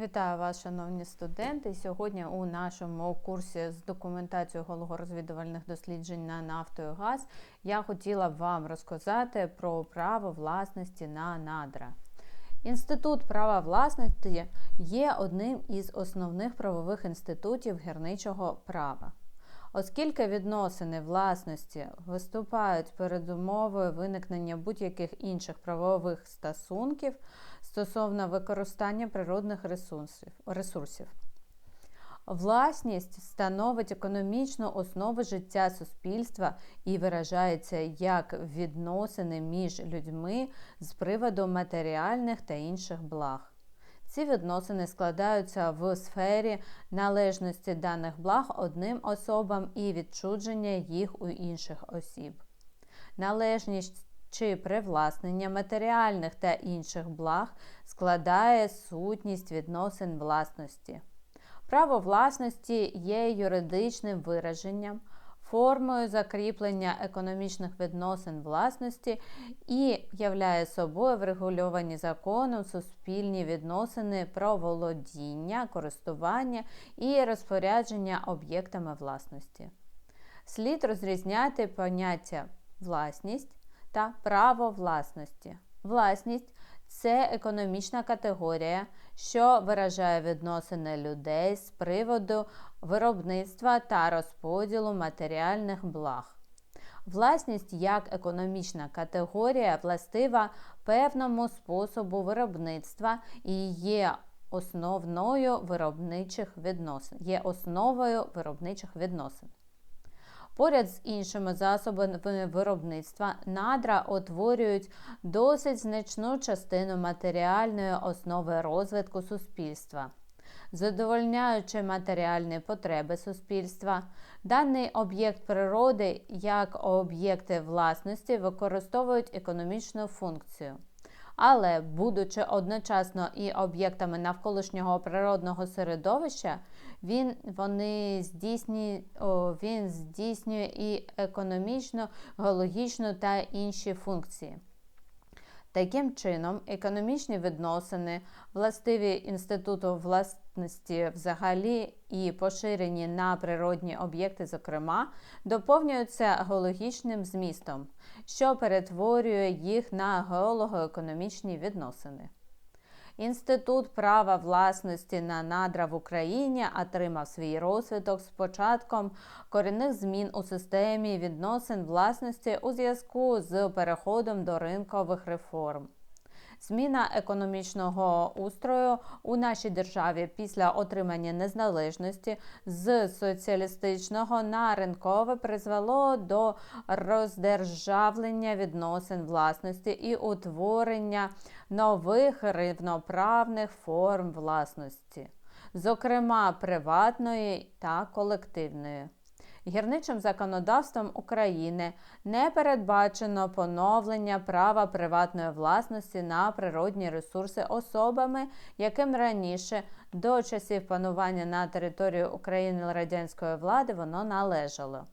Вітаю вас, шановні студенти. Сьогодні у нашому курсі з документацією геологорозвідувальних досліджень на нафту і газ я хотіла б вам розказати про право власності на надра. Інститут права власності є одним із основних правових інститутів гірничого права. Оскільки відносини власності виступають передумовою виникнення будь-яких інших правових стосунків стосовно використання природних ресурсів. Власність становить економічну основу життя суспільства і виражається як відносини між людьми з приводу матеріальних та інших благ. Ці відносини складаються в сфері належності даних благ одним особам і відчудження їх у інших осіб. Належність чи привласнення матеріальних та інших благ складає сутність відносин власності. Право власності є юридичним вираженням, формою закріплення економічних відносин власності і являє собою врегульовані законом суспільні відносини про володіння, користування і розпорядження об'єктами власності. Слід розрізняти поняття власність та право власності. Власність це економічна категорія, що виражає відносини людей з приводу виробництва та розподілу матеріальних благ. Власність як економічна категорія властива певному способу виробництва і є основною виробничих відносин. Є основою виробничих відносин. Поряд з іншими засобами виробництва надра утворюють досить значну частину матеріальної основи розвитку суспільства. Задовольняючи матеріальні потреби суспільства, даний об'єкт природи як об'єкти власності використовують економічну функцію. Але, будучи одночасно і об'єктами навколишнього природного середовища, він вони здійснює, він здійснює і економічну, геологічну та інші функції. Таким чином, економічні відносини, властиві інституту власності взагалі і поширені на природні об'єкти, зокрема, доповнюються геологічним змістом, що перетворює їх на геолого-економічні відносини. Інститут права власності на надра в Україні отримав свій розвиток з початком корінних змін у системі відносин власності у зв'язку з переходом до ринкових реформ. Зміна економічного устрою у нашій державі після отримання незалежності з соціалістичного на ринкове призвело до роздержавлення відносин власності і утворення нових рівноправних форм власності, зокрема приватної та колективної. Гірничим законодавством України не передбачено поновлення права приватної власності на природні ресурси особами, яким раніше до часів панування на території України радянської влади воно належало.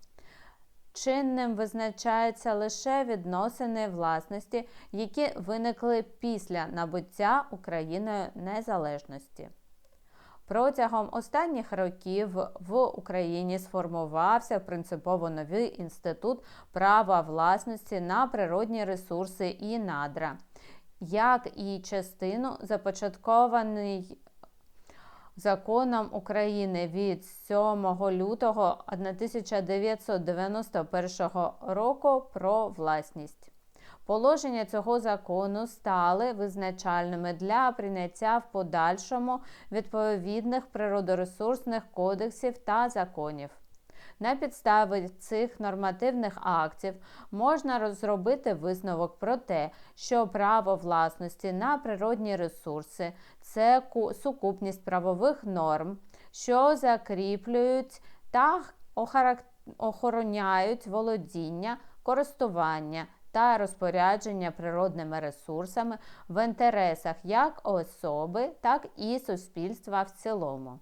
Чинним визначаються лише відносини власності, які виникли після набуття Україною незалежності. Протягом останніх років в Україні сформувався принципово новий інститут права власності на природні ресурси і надра, як і частину започаткований законом України від 7 лютого 1991 року про власність. Положення цього закону стали визначальними для прийняття в подальшому відповідних природоресурсних кодексів та законів. На підставі цих нормативних актів можна розробити висновок про те, що право власності на природні ресурси це сукупність правових норм, що закріплюють та охороняють володіння, користування та розпорядження природними ресурсами в інтересах як особи, так і суспільства в цілому.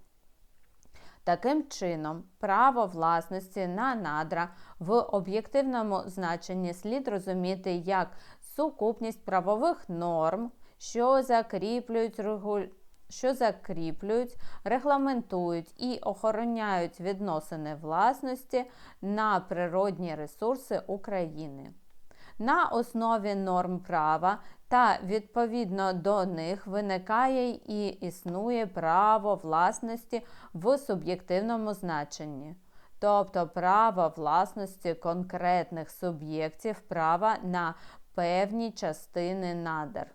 Таким чином, право власності на надра в об'єктивному значенні слід розуміти як сукупність правових норм, що закріплюють що закріплюють, регламентують і охороняють відносини власності на природні ресурси України. На основі норм права та відповідно до них виникає і існує право власності в суб'єктивному значенні, тобто право власності конкретних суб'єктів права на певні частини надр.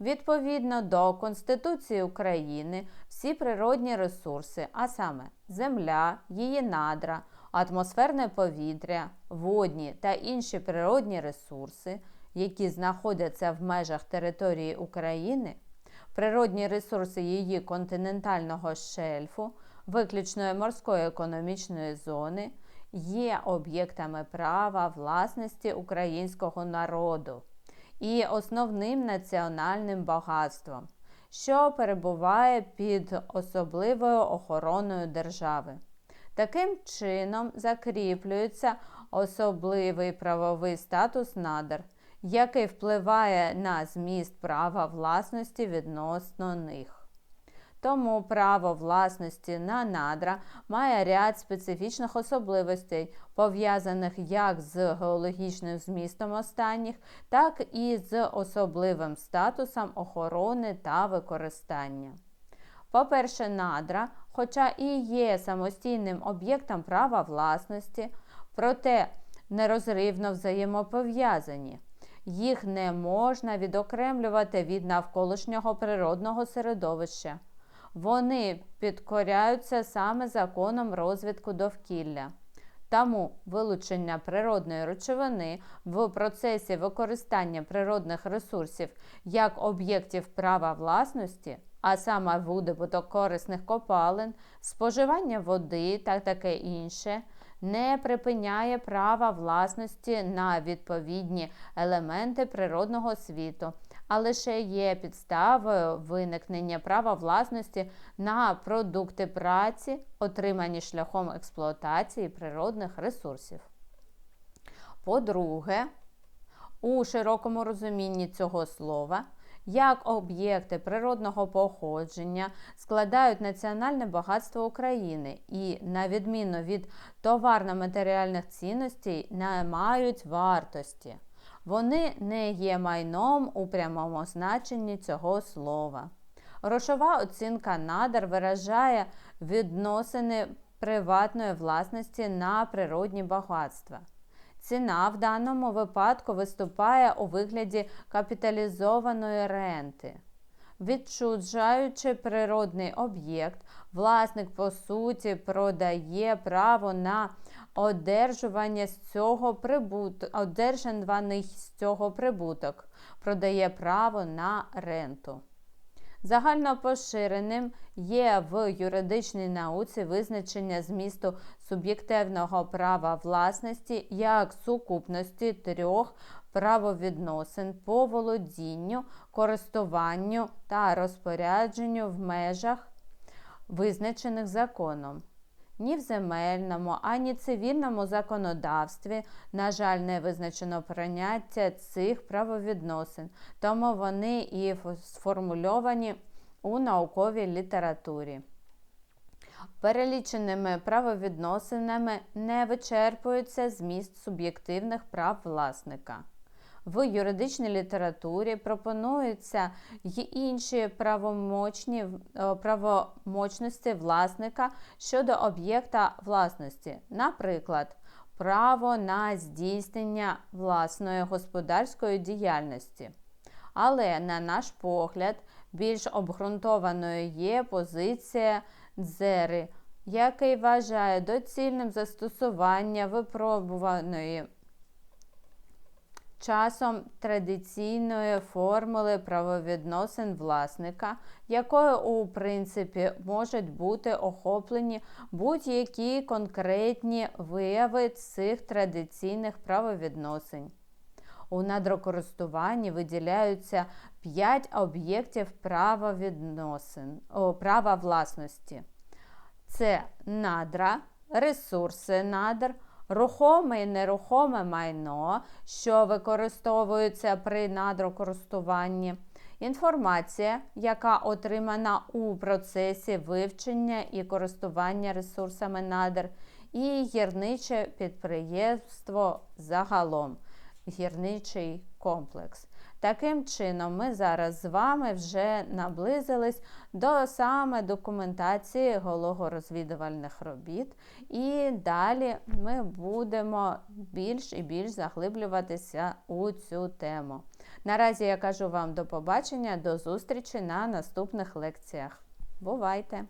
Відповідно до Конституції України, всі природні ресурси, а саме земля, її надра, атмосферне повітря, водні та інші природні ресурси, які знаходяться в межах території України, природні ресурси її континентального шельфу, виключної морської економічної зони, є об'єктами права власності українського народу і основним національним багатством, що перебуває під особливою охороною держави. Таким чином закріплюється особливий правовий статус надр, який впливає на зміст права власності відносно них. Тому право власності на надра має ряд специфічних особливостей, пов'язаних як з геологічним змістом останніх, так і з особливим статусом охорони та використання. По-перше, надра, хоча і є самостійним об'єктом права власності, проте нерозривно взаємопов'язані. Їх не можна відокремлювати від навколишнього природного середовища. Вони підкоряються саме законом розвитку довкілля. Тому вилучення природної речовини в процесі використання природних ресурсів як об'єктів права власності, а саме видобуток корисних копалин, споживання води та таке інше, не припиняє права власності на відповідні елементи природного світу, а лише є підставою виникнення права власності на продукти праці, отримані шляхом експлуатації природних ресурсів. По-друге, у широкому розумінні цього слова, як об'єкти природного походження складають національне багатство України і, на відміну від товарно-матеріальних цінностей, не мають вартості. Вони не є майном у прямому значенні цього слова. Грошова оцінка надр виражає відносини приватної власності на природні багатства. Ціна в даному випадку виступає у вигляді капіталізованої ренти. Відчуджаючи природний об'єкт, власник по суті продає право на одержування з цього прибуток, одержаний з цього прибуток, продає право на ренту. Загально поширеним є в юридичній науці визначення змісту суб'єктивного права власності як сукупності трьох правовідносин по володінню, користуванню та розпорядженню в межах, визначених законом. Ні в земельному, ані цивільному законодавстві, на жаль, не визначено поняття цих правовідносин, тому вони і сформульовані у науковій літературі. Переліченими правовідносинами не вичерпується зміст суб'єктивних прав власника. В юридичній літературі пропонуються й інші правомочні, е, правомочності власника щодо об'єкта власності, наприклад, право на здійснення власної господарської діяльності. Але, на наш погляд, більш обґрунтованою є позиція дзери, який вважає доцільним застосування випробуваної часом традиційної формули правовідносин власника, якою у принципі можуть бути охоплені будь-які конкретні вияви цих традиційних правовідносин. У надрокористуванні виділяються 5 об'єктів права відносин, о, права власності. Це надра, ресурси надр, рухоме і нерухоме майно, що використовується при надрокористуванні, інформація, яка отримана у процесі вивчення і користування ресурсами надр, і гірниче підприємство загалом, гірничий комплекс. Таким чином, ми зараз з вами вже наблизились до саме документації геологорозвідувальних робіт, і далі ми будемо більш і більш заглиблюватися у цю тему. Наразі я кажу вам до побачення, до зустрічі на наступних лекціях. Бувайте!